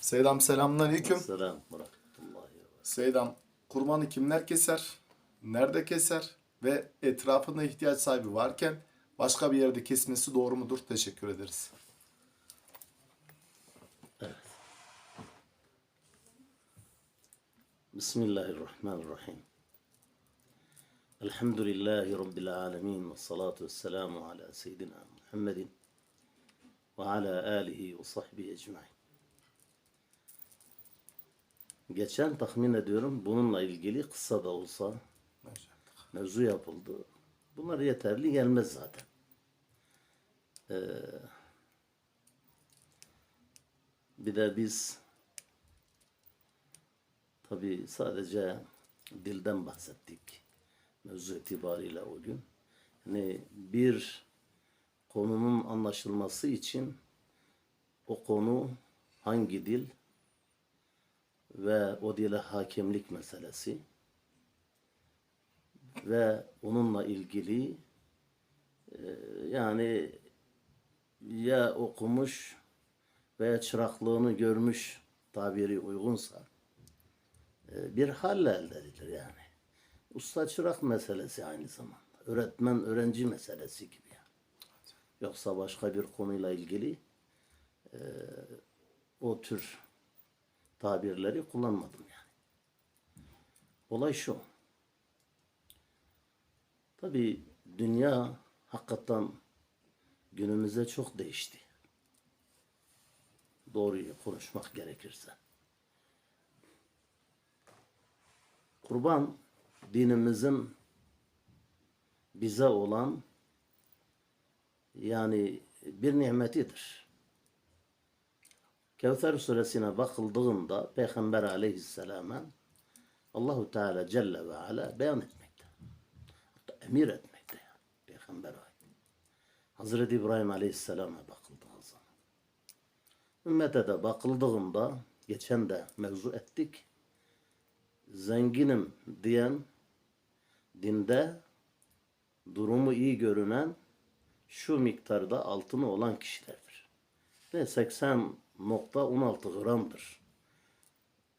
Seydam selamünaleyküm. Selam Seydam kurbanı kimler keser? Nerede keser? Ve etrafında ihtiyaç sahibi varken başka bir yerde kesmesi doğru mudur? Teşekkür ederiz. Bismillahirrahmanirrahim. Elhamdülillahi Rabbil alemin ve salatu ve selamu ala seyyidina Muhammedin ve ala alihi ve sahbihi ecmain. Geçen tahmin ediyorum bununla ilgili kısa da olsa mevzu yapıldı. Bunlar yeterli gelmez zaten. Ee, bir de biz tabi sadece dilden bahsettik mevzu itibariyle o gün. Yani bir konunun anlaşılması için o konu hangi dil ve o dile hakemlik meselesi ve onunla ilgili e, yani ya okumuş veya çıraklığını görmüş tabiri uygunsa e, bir halle elde edilir yani. Usta çırak meselesi aynı zamanda. Öğretmen öğrenci meselesi gibi yani. Yoksa başka bir konuyla ilgili e, o tür tabirleri kullanmadım yani. Olay şu. Tabi dünya hakikaten günümüzde çok değişti. Doğruyu konuşmak gerekirse. Kurban dinimizin bize olan yani bir nimetidir. Kevser suresine bakıldığında Peygamber aleyhisselama Allahu Teala Celle ve Ala beyan etmekte. Hatta emir etmekte yani. Peygamber. Hazreti İbrahim aleyhisselama bakıldığı zaman. Ümmete de bakıldığında geçen de mevzu ettik. Zenginim diyen dinde durumu iyi görünen şu miktarda altını olan kişilerdir. Ve 80.16 gramdır.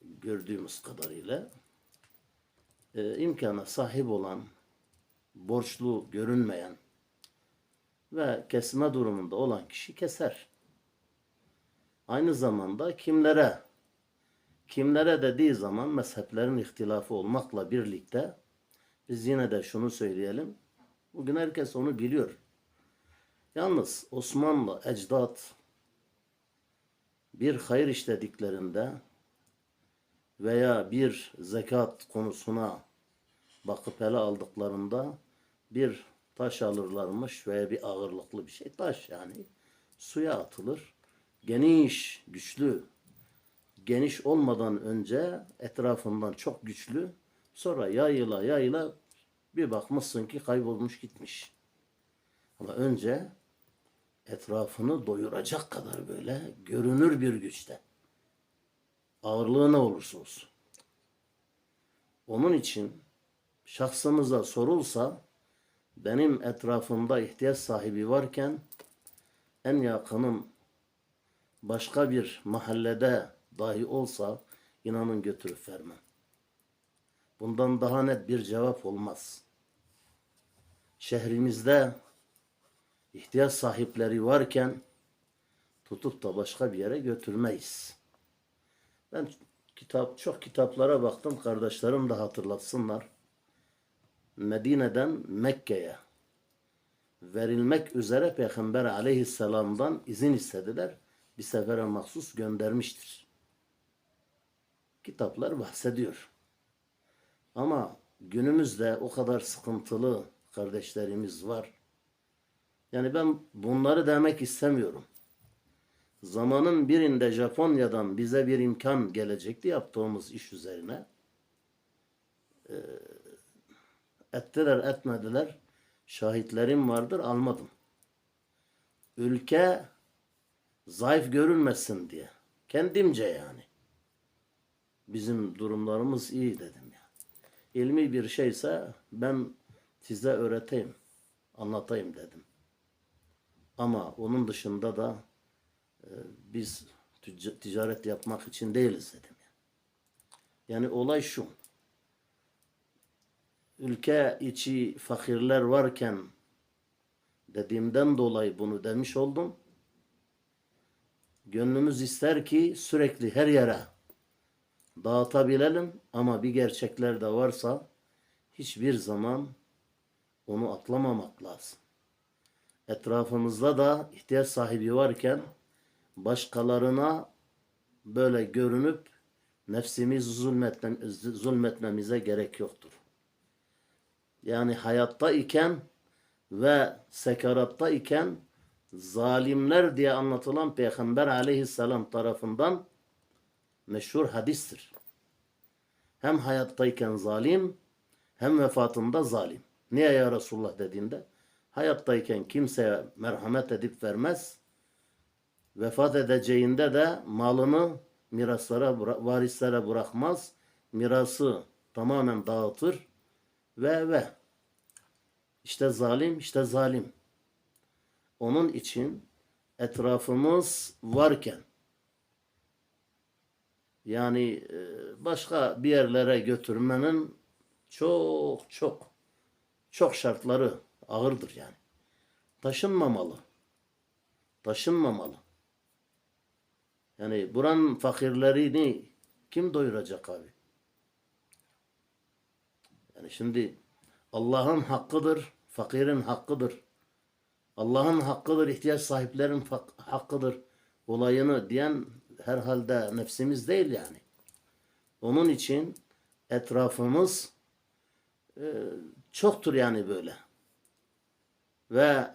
Gördüğümüz kadarıyla. Ee, imkana sahip olan, borçlu görünmeyen ve kesme durumunda olan kişi keser. Aynı zamanda kimlere kimlere dediği zaman mezheplerin ihtilafı olmakla birlikte biz yine de şunu söyleyelim. Bugün herkes onu biliyor. Yalnız Osmanlı ecdat bir hayır işlediklerinde veya bir zekat konusuna bakıp ele aldıklarında bir taş alırlarmış veya bir ağırlıklı bir şey taş yani suya atılır. Geniş, güçlü, geniş olmadan önce etrafından çok güçlü sonra yayıla yayıla bir bakmışsın ki kaybolmuş gitmiş. Ama önce etrafını doyuracak kadar böyle görünür bir güçte. Ağırlığı ne olursa olsun. Onun için şahsımıza sorulsa benim etrafımda ihtiyaç sahibi varken en yakınım başka bir mahallede dahi olsa inanın götürüp vermem. Bundan daha net bir cevap olmaz. Şehrimizde ihtiyaç sahipleri varken tutup da başka bir yere götürmeyiz. Ben kitap çok kitaplara baktım. Kardeşlerim de hatırlatsınlar. Medine'den Mekke'ye verilmek üzere Peygamber aleyhisselamdan izin istediler. Bir sefere mahsus göndermiştir. Kitaplar bahsediyor. Ama günümüzde o kadar sıkıntılı kardeşlerimiz var. Yani ben bunları demek istemiyorum. Zamanın birinde Japonya'dan bize bir imkan gelecekti yaptığımız iş üzerine. Ee, ettiler etmediler. Şahitlerim vardır almadım. Ülke zayıf görünmesin diye. Kendimce yani. Bizim durumlarımız iyi dedim yani. İlmi bir şeyse ben size öğreteyim, anlatayım dedim. Ama onun dışında da e, biz ticaret yapmak için değiliz dedim. Yani olay şu. Ülke içi fakirler varken dediğimden dolayı bunu demiş oldum. Gönlümüz ister ki sürekli her yere dağıtabilelim ama bir gerçekler de varsa hiçbir zaman onu atlamamak lazım. Etrafımızda da ihtiyaç sahibi varken başkalarına böyle görünüp nefsimiz zulmetmem, zulmetmemize gerek yoktur. Yani hayatta iken ve sekaratta iken zalimler diye anlatılan Peygamber aleyhisselam tarafından meşhur hadistir. Hem hayattayken zalim hem vefatında zalim. Niye ya Resulullah dediğinde hayattayken kimseye merhamet edip vermez. Vefat edeceğinde de malını miraslara, varislere bırakmaz. Mirası tamamen dağıtır ve ve işte zalim, işte zalim. Onun için etrafımız varken yani e, başka bir yerlere götürmenin çok çok çok şartları ağırdır yani. Taşınmamalı. Taşınmamalı. Yani buranın fakirlerini kim doyuracak abi? Yani şimdi Allah'ın hakkıdır, fakirin hakkıdır. Allah'ın hakkıdır, ihtiyaç sahiplerin hakkıdır olayını diyen herhalde nefsimiz değil yani. Onun için etrafımız e, çoktur yani böyle. Ve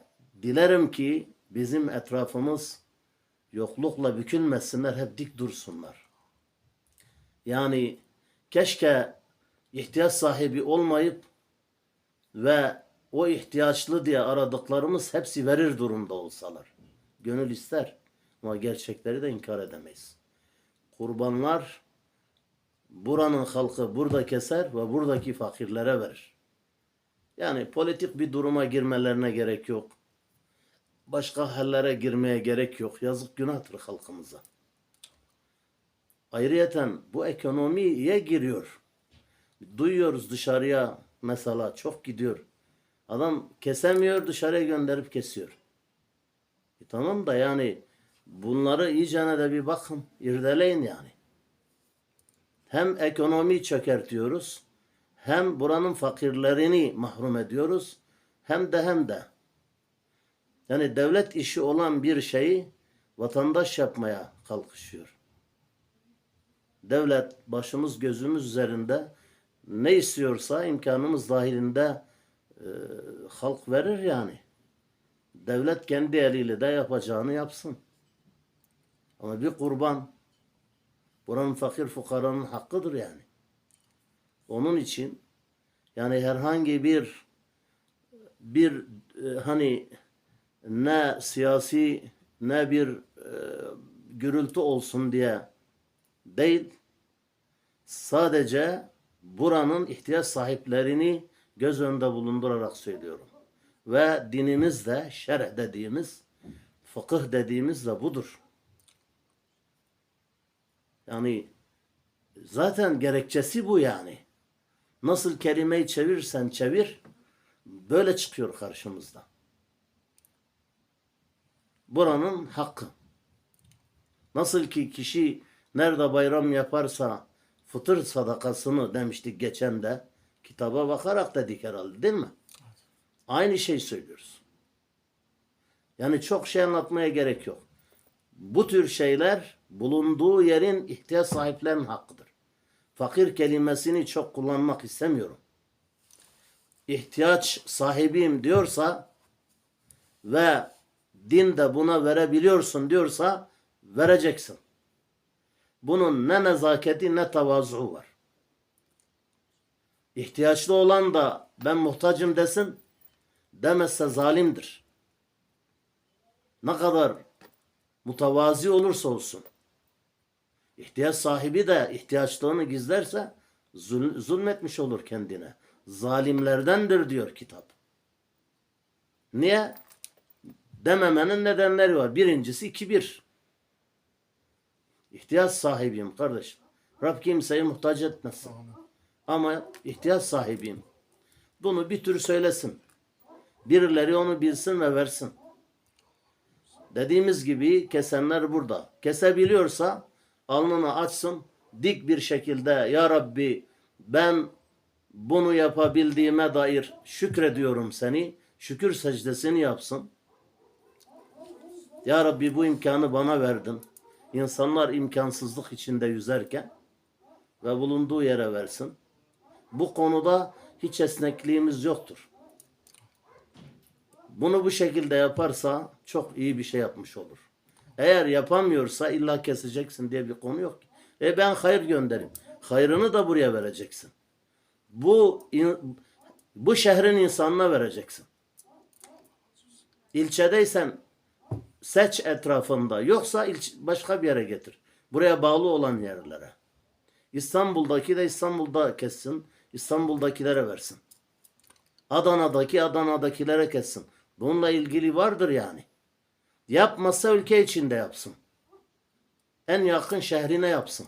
dilerim ki bizim etrafımız yoklukla bükülmesinler, hep dik dursunlar. Yani keşke ihtiyaç sahibi olmayıp ve o ihtiyaçlı diye aradıklarımız hepsi verir durumda olsalar. Gönül ister ama gerçekleri de inkar edemeyiz. Kurbanlar buranın halkı burada keser ve buradaki fakirlere verir. Yani politik bir duruma girmelerine gerek yok. Başka hallere girmeye gerek yok. Yazık günahtır halkımıza. Ayrıyeten bu ekonomiye giriyor. Duyuyoruz dışarıya mesela çok gidiyor. Adam kesemiyor dışarıya gönderip kesiyor. E tamam da yani bunları iyicene de bir bakın, irdeleyin yani. Hem ekonomiyi çökertiyoruz, hem buranın fakirlerini mahrum ediyoruz, hem de hem de. Yani devlet işi olan bir şeyi vatandaş yapmaya kalkışıyor. Devlet başımız gözümüz üzerinde ne istiyorsa imkanımız dahilinde e, halk verir yani. Devlet kendi eliyle de yapacağını yapsın. Ama bir kurban buranın fakir fukaranın hakkıdır yani. Onun için yani herhangi bir bir e, hani ne siyasi ne bir e, gürültü olsun diye değil sadece buranın ihtiyaç sahiplerini göz önünde bulundurarak söylüyorum. Ve dinimiz de şerh dediğimiz, fıkıh dediğimiz de budur. Yani zaten gerekçesi bu yani. Nasıl kelimeyi çevirsen çevir, böyle çıkıyor karşımızda. Buranın hakkı. Nasıl ki kişi nerede bayram yaparsa fıtır sadakasını demiştik geçen de kitaba bakarak dedik herhalde değil mi? Aynı şey söylüyoruz. Yani çok şey anlatmaya gerek yok. Bu tür şeyler bulunduğu yerin ihtiyaç sahiplerinin hakkıdır. Fakir kelimesini çok kullanmak istemiyorum. İhtiyaç sahibiyim diyorsa ve din de buna verebiliyorsun diyorsa vereceksin. Bunun ne nezaketi ne tevazu var. İhtiyaçlı olan da ben muhtacım desin demezse zalimdir. Ne kadar mutavazi olursa olsun. İhtiyaç sahibi de ihtiyaçlığını gizlerse zul- zulmetmiş olur kendine. Zalimlerdendir diyor kitap. Niye? Dememenin nedenleri var. Birincisi kibir. İhtiyaç sahibiyim kardeşim. Rab kimseyi muhtaç etmesin. Ama ihtiyaç sahibiyim. Bunu bir tür söylesin. Birileri onu bilsin ve versin. Dediğimiz gibi kesenler burada. Kesebiliyorsa alnını açsın. Dik bir şekilde Ya Rabbi ben bunu yapabildiğime dair şükrediyorum seni. Şükür secdesini yapsın. Ya Rabbi bu imkanı bana verdin. İnsanlar imkansızlık içinde yüzerken ve bulunduğu yere versin. Bu konuda hiç esnekliğimiz yoktur. Bunu bu şekilde yaparsa çok iyi bir şey yapmış olur. Eğer yapamıyorsa illa keseceksin diye bir konu yok. E ben hayır gönderim. Hayrını da buraya vereceksin. Bu bu şehrin insanına vereceksin. İlçedeysen seç etrafında. Yoksa ilç- başka bir yere getir. Buraya bağlı olan yerlere. İstanbul'daki de İstanbul'da kessin. İstanbul'dakilere versin. Adana'daki Adana'dakilere kessin. Bununla ilgili vardır yani. Yapmasa ülke içinde yapsın. En yakın şehrine yapsın.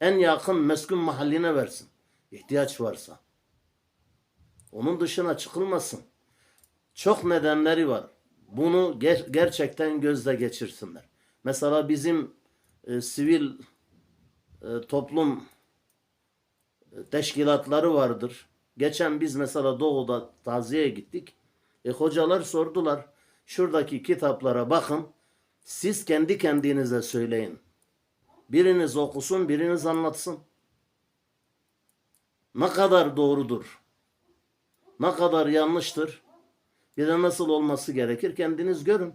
En yakın meskun mahalline versin. İhtiyaç varsa. Onun dışına çıkılmasın. Çok nedenleri var. Bunu ger- gerçekten gözle geçirsinler. Mesela bizim e, sivil e, toplum e, teşkilatları vardır. Geçen biz mesela Doğu'da taziyeye gittik. E, hocalar sordular. Şuradaki kitaplara bakın. Siz kendi kendinize söyleyin. Biriniz okusun, biriniz anlatsın. Ne kadar doğrudur? Ne kadar yanlıştır? Bir de nasıl olması gerekir kendiniz görün.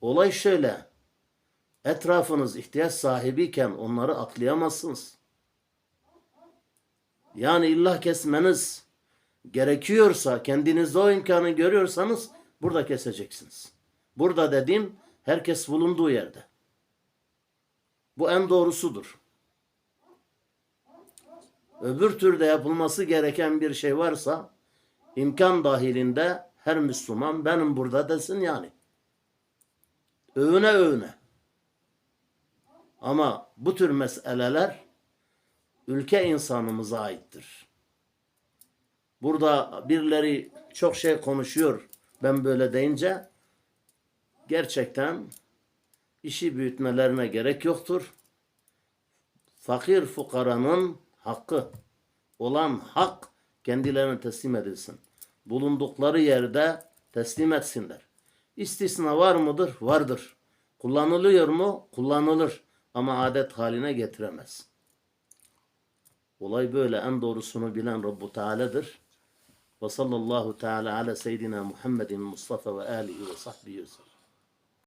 Olay şöyle. Etrafınız ihtiyaç sahibiyken onları aklayamazsınız. Yani illa kesmeniz gerekiyorsa kendinizde o imkanı görüyorsanız burada keseceksiniz. Burada dediğim herkes bulunduğu yerde. Bu en doğrusudur. Öbür türde yapılması gereken bir şey varsa imkan dahilinde her Müslüman benim burada desin yani. Övüne övüne. Ama bu tür meseleler ülke insanımıza aittir. Burada birileri çok şey konuşuyor ben böyle deyince gerçekten işi büyütmelerine gerek yoktur. Fakir fukaranın hakkı olan hak kendilerine teslim edilsin. Bulundukları yerde teslim etsinler. İstisna var mıdır? Vardır. Kullanılıyor mu? Kullanılır. Ama adet haline getiremez. Olay böyle. En doğrusunu bilen Rabbu Teala'dır. Ve sallallahu teala ala seyyidina Muhammedin Mustafa ve alihi ve sahbihi ve sellem.